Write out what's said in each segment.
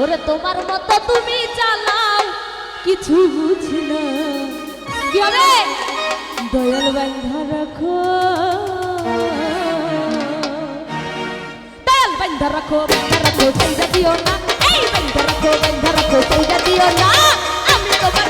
ওরে, তোমার মতো তুমি চালাও। কিছু বুঝি না কি দয়াল বান্ধা রাখো। দয়াল বান্ধা রাখো বান্ধা রাখো চাইদা দিও না। এই বান্ধা রাখো বান্ধা রাখো চাইদা দিও না। আমি তোমার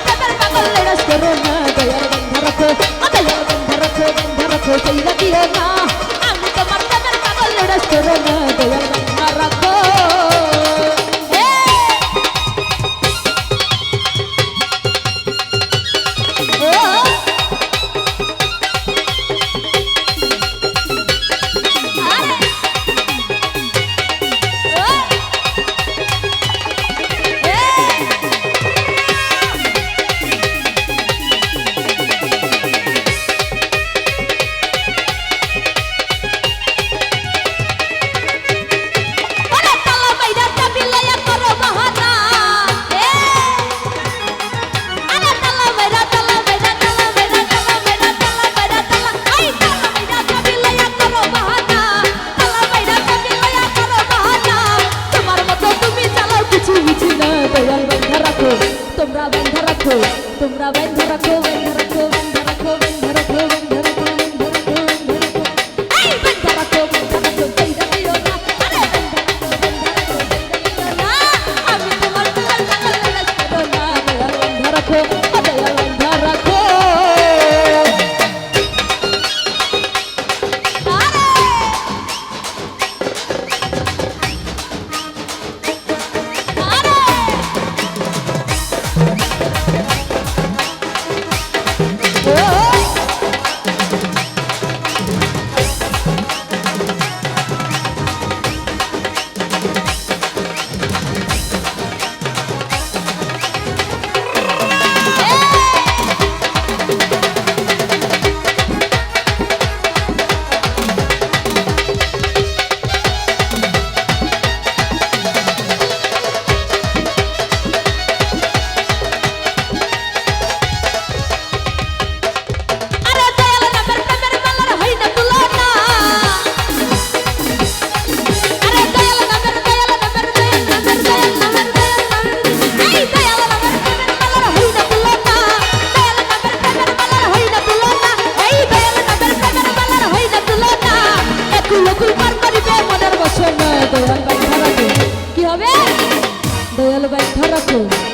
Flor.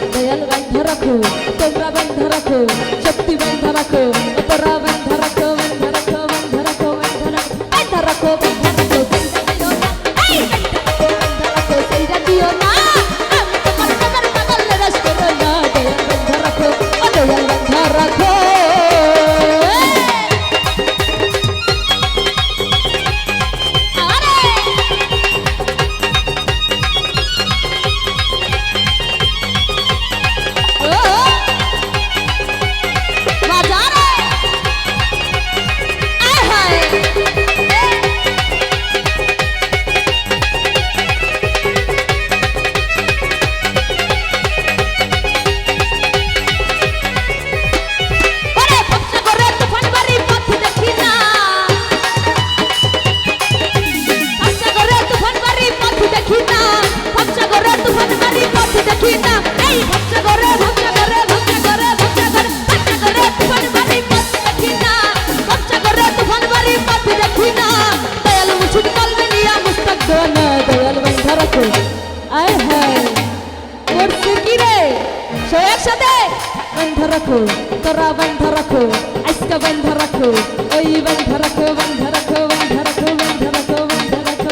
রাখো তোরা বন্ধ রাখো আজকে বন্ধ রাখো ওই বন্ধ রাখো বন্ধ রাখো বন্ধ রাখো বন্ধ রাখো বন্ধ রাখো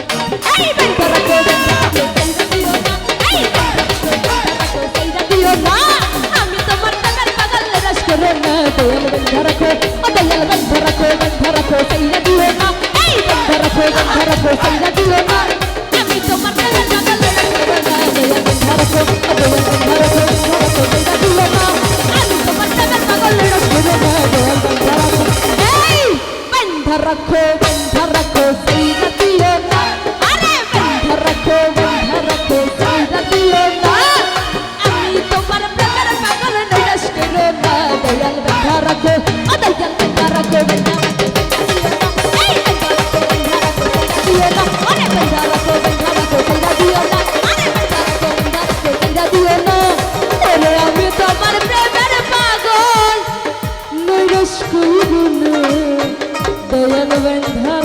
এই বন্ধ রাখো বন্ধ রাখো বন্ধ রাখো বন্ধ রাখো বন্ধ রাখো সাইয়া দিও না এই বন্ধ রাখো বন্ধ রাখো সাইয়া দিও না রাখো বন্ধা রাখো সাইরা দিও না আরে বন্ধা রাখো বন্ধা রাখো সাইরা দিও না আমি তোমার প্রেমের পাগল নৈরাশ করো না দয়াল বন্ধা রাখো ও দয়াল বন্ধা রাখো বন্ধা school. ತಯನುಬಂಧ